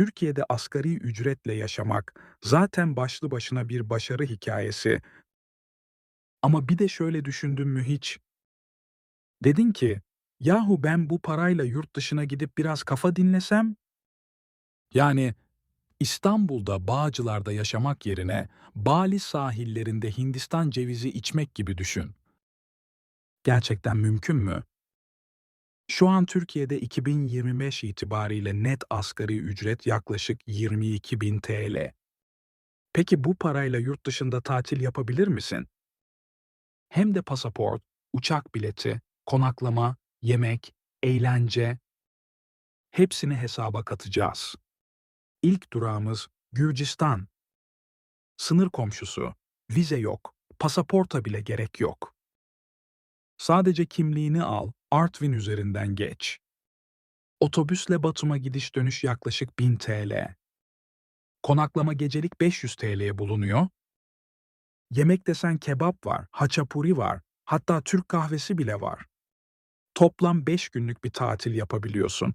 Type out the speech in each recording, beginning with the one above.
Türkiye'de asgari ücretle yaşamak zaten başlı başına bir başarı hikayesi. Ama bir de şöyle düşündün mü hiç? Dedin ki, yahu ben bu parayla yurt dışına gidip biraz kafa dinlesem? Yani İstanbul'da, Bağcılar'da yaşamak yerine Bali sahillerinde Hindistan cevizi içmek gibi düşün. Gerçekten mümkün mü? Şu an Türkiye'de 2025 itibariyle net asgari ücret yaklaşık 22.000 TL. Peki bu parayla yurt dışında tatil yapabilir misin? Hem de pasaport, uçak bileti, konaklama, yemek, eğlence hepsini hesaba katacağız. İlk durağımız Gürcistan. Sınır komşusu, vize yok, pasaporta bile gerek yok. Sadece kimliğini al, Artvin üzerinden geç. Otobüsle Batum'a gidiş dönüş yaklaşık 1000 TL. Konaklama gecelik 500 TL'ye bulunuyor. Yemek desen kebap var, haçapuri var, hatta Türk kahvesi bile var. Toplam 5 günlük bir tatil yapabiliyorsun.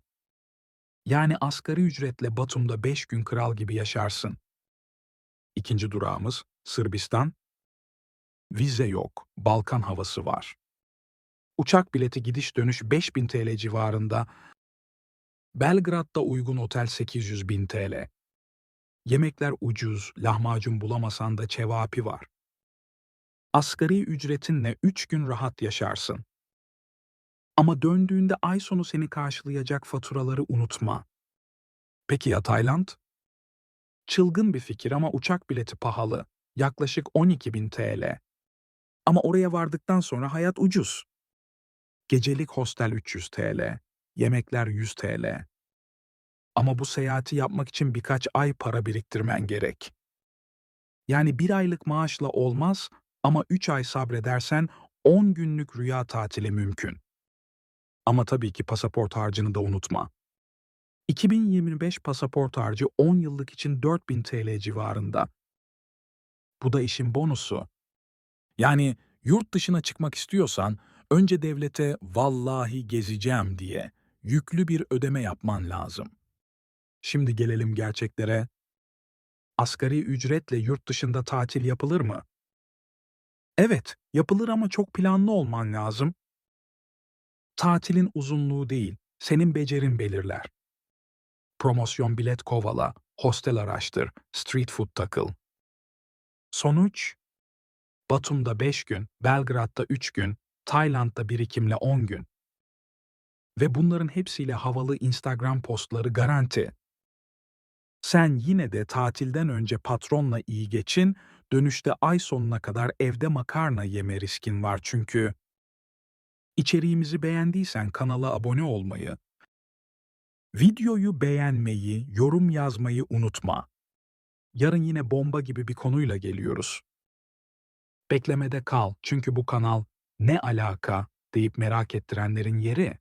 Yani asgari ücretle Batum'da 5 gün kral gibi yaşarsın. İkinci durağımız Sırbistan. Vize yok, Balkan havası var. Uçak bileti gidiş dönüş 5000 TL civarında. Belgrad'da uygun otel 800 bin TL. Yemekler ucuz, lahmacun bulamasan da cevapi var. Asgari ücretinle 3 gün rahat yaşarsın. Ama döndüğünde ay sonu seni karşılayacak faturaları unutma. Peki ya Tayland? Çılgın bir fikir ama uçak bileti pahalı. Yaklaşık 12.000 TL. Ama oraya vardıktan sonra hayat ucuz. Gecelik hostel 300 TL, yemekler 100 TL. Ama bu seyahati yapmak için birkaç ay para biriktirmen gerek. Yani bir aylık maaşla olmaz ama 3 ay sabredersen 10 günlük rüya tatili mümkün. Ama tabii ki pasaport harcını da unutma. 2025 pasaport harcı 10 yıllık için 4000 TL civarında. Bu da işin bonusu. Yani yurt dışına çıkmak istiyorsan önce devlete vallahi gezeceğim diye yüklü bir ödeme yapman lazım. Şimdi gelelim gerçeklere. Asgari ücretle yurt dışında tatil yapılır mı? Evet, yapılır ama çok planlı olman lazım. Tatilin uzunluğu değil, senin becerin belirler. Promosyon bilet kovala, hostel araştır, street food takıl. Sonuç? Batum'da 5 gün, Belgrad'da 3 gün, Tayland'da birikimle 10 gün. Ve bunların hepsiyle havalı Instagram postları garanti. Sen yine de tatilden önce patronla iyi geçin, dönüşte ay sonuna kadar evde makarna yeme riskin var çünkü. İçeriğimizi beğendiysen kanala abone olmayı, videoyu beğenmeyi, yorum yazmayı unutma. Yarın yine bomba gibi bir konuyla geliyoruz. Beklemede kal çünkü bu kanal ne alaka deyip merak ettirenlerin yeri.